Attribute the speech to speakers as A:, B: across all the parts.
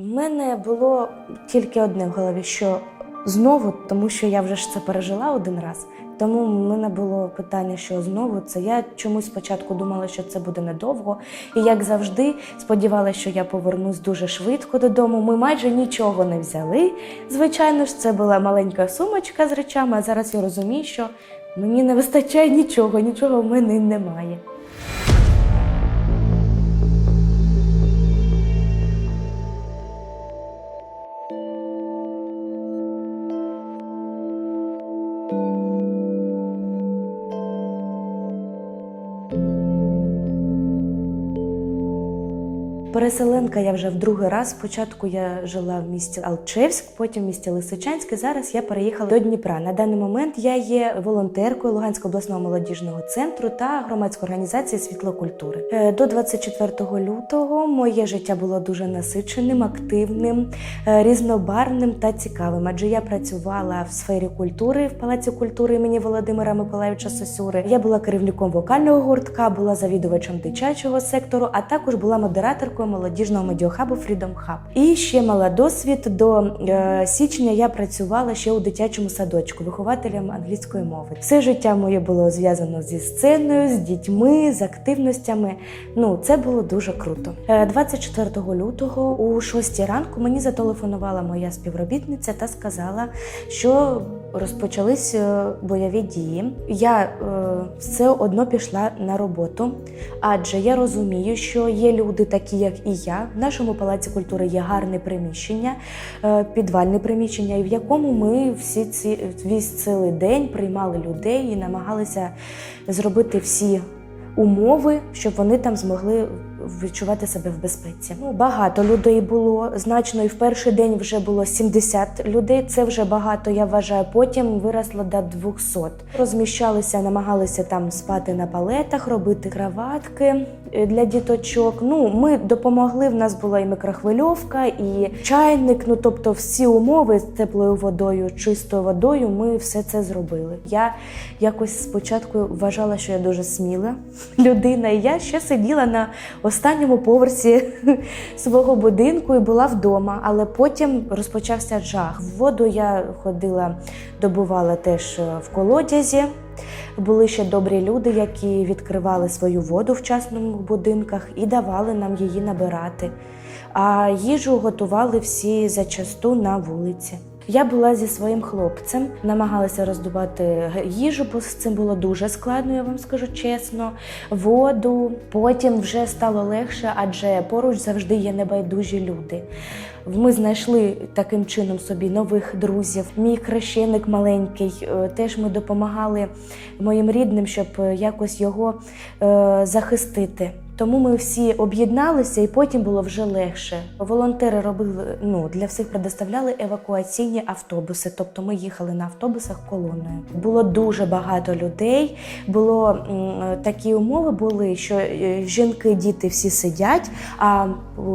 A: В мене було тільки одне в голові, що знову, тому що я вже ж це пережила один раз. Тому в мене було питання, що знову це. Я чомусь спочатку думала, що це буде недовго. І як завжди, сподівалася, що я повернусь дуже швидко додому. Ми майже нічого не взяли. Звичайно ж, це була маленька сумочка з речами, а зараз я розумію, що мені не вистачає нічого, нічого в мене немає. Переселенка я вже в другий раз. Спочатку я жила в місті Алчевськ, потім в місті Лисичанськ. і Зараз я переїхала до Дніпра. На даний момент я є волонтеркою Луганського обласного молодіжного центру та громадської організації Світло культури. Е, До 24 лютого моє життя було дуже насиченим, активним, е, різнобарвним та цікавим. Адже я працювала в сфері культури в Палаці культури імені Володимира Миколаївича Сосюри. Я була керівником вокального гуртка, була завідувачем дитячого сектору, а також була модераторкою молодіжного медіахабу Freedom Hub. І ще мала досвід. До е, січня я працювала ще у дитячому садочку, вихователем англійської мови. Все життя моє було зв'язано зі сценою, з дітьми, з активностями. Ну, це було дуже круто. Е, 24 лютого у 6 ранку мені зателефонувала моя співробітниця та сказала, що розпочались е, бойові дії. Я е, все одно пішла на роботу, адже я розумію, що є люди, такі як і я. В нашому палаці культури є гарне приміщення, е, підвальне приміщення, і в якому ми всі ці весь цілий день приймали людей і намагалися зробити всі умови, щоб вони там змогли відчувати себе в безпеці. Ну багато людей було значно, і в перший день вже було 70 людей. Це вже багато. Я вважаю. Потім виросло до 200. Розміщалися, намагалися там спати на палетах, робити кроватки е, для діточок. Ну ми допомогли. В нас була і мікрохвильовка, і чайник. Ну тобто, всі умови з теплою водою, чистою водою. Ми все це зробили. Я якось спочатку вважала, що я дуже сміла людина, і я ще сиділа на останньому поверсі свого будинку і була вдома, але потім розпочався жах. Воду я ходила, добувала теж е, в колодязі. Були ще добрі люди, які відкривали свою воду в частному будинках і давали нам її набирати. А їжу готували всі зачасту на вулиці. Я була зі своїм хлопцем, намагалася роздобувати їжу, бо з цим було дуже складно, я вам скажу чесно. Воду. Потім вже стало легше, адже поруч завжди є небайдужі люди. Ми знайшли таким чином собі нових друзів. Мій хрещеник маленький. е, Теж ми допомагали моїм рідним, щоб е, якось його е, захистити. Тому ми всі об'єдналися, і потім було вже легше. Волонтери робили ну для всіх предоставляли евакуаційні автобуси. Тобто ми їхали на автобусах колоною. Було дуже багато людей. Було такі умови були, що е, жінки, діти всі сидять, а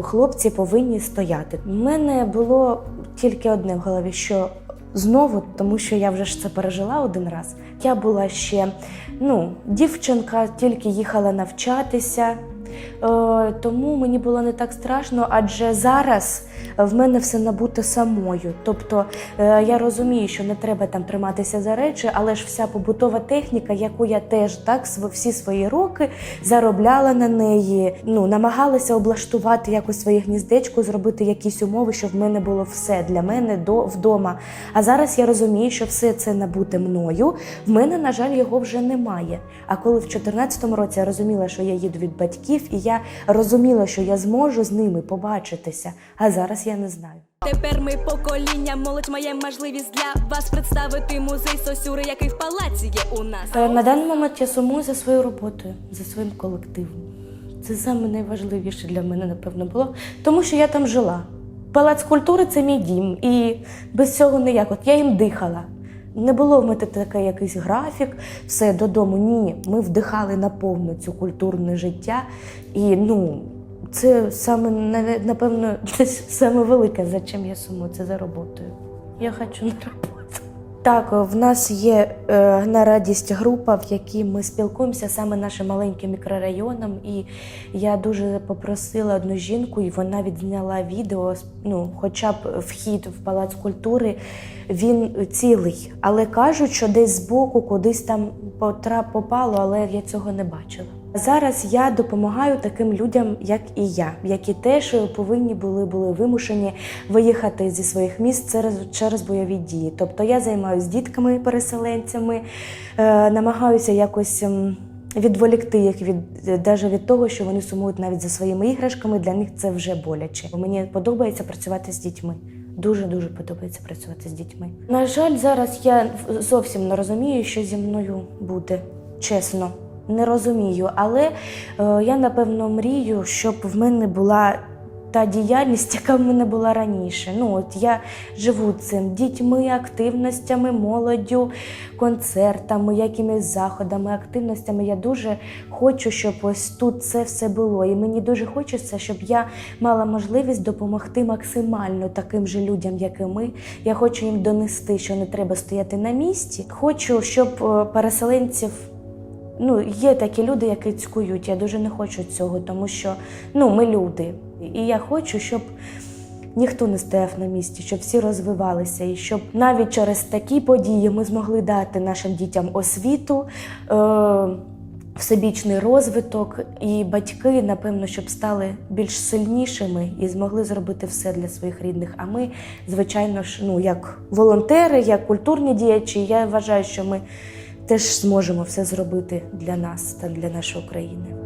A: хлопці повинні стояти. У мене було тільки одне в голові, що знову, тому що я вже ж це пережила один раз. Я була ще ну, дівчинка, тільки їхала навчатися. Е, тому мені було не так страшно, адже зараз в мене все набуто самою. Тобто е, я розумію, що не треба там триматися за речі, але ж вся побутова техніка, яку я теж так всі свої роки заробляла на неї, ну намагалася облаштувати якось своє гніздечко, зробити якісь умови, щоб в мене було все для мене до вдома. А зараз я розумію, що все це набуте мною. В мене, на жаль, його вже немає. А коли в 2014 році я розуміла, що я їду від батьків, і я розуміла, що я зможу з ними побачитися, а зараз я не знаю.
B: Тепер ми покоління, молодь має можливість для вас представити музей Сосюри, який в палаці є у нас.
A: На даний момент я сумую за своєю роботою, за своїм колективом. Це саме найважливіше для мене, напевно, було, тому що я там жила. Палац культури це мій дім, і без цього ніяк. От я їм дихала. Не було в мене такий якийсь графік, все додому. Ні, ми вдихали наповну цю культурне життя. І ну, це саме напевно саме велике, за чим я сумую, це за роботою. Я хочу на роботу. Так, в нас є е, на радість група, в якій ми спілкуємося саме нашим маленьким мікрорайоном. І я дуже попросила одну жінку, і вона відзняла відео. Ну, хоча б вхід в палац культури він цілий. Але кажуть, що десь збоку кудись там потрап попало, але я цього не бачила. Зараз я допомагаю таким людям, як і я, які теж повинні були були вимушені виїхати зі своїх міст через, через бойові дії. Тобто я займаюся дітками-переселенцями, е, намагаюся якось. ем, Відволікти їх від навіть від того, що вони сумують навіть за своїми іграшками. Для них це вже боляче. Мені подобається працювати з дітьми. Дуже дуже подобається працювати з дітьми. На жаль, зараз я зовсім не розумію, що зі мною буде. Чесно, не розумію. Але е, я напевно мрію, щоб в мене була та діяльність, яка в мене була раніше. Ну от я живу цим дітьми, активностями, молоддю, концертами, якимись заходами, активностями. Я дуже хочу, щоб ось тут це все було. І мені дуже хочеться, щоб я мала можливість допомогти максимально таким же людям, як і ми. Я хочу їм донести, що не треба стояти на місці. Хочу, щоб е, переселенців. Ну, є такі люди, які цькують. Я дуже не хочу цього, тому що ну, ми люди. І я хочу, щоб ніхто не стояв на місці, щоб всі розвивалися, і щоб навіть через такі події ми змогли дати нашим дітям освіту. Е- Всебічний розвиток, і батьки, напевно, щоб стали більш сильнішими і змогли зробити все для своїх рідних. А ми, звичайно ж, ну як волонтери, як культурні діячі, я вважаю, що ми теж зможемо все зробити для нас та для нашої країни.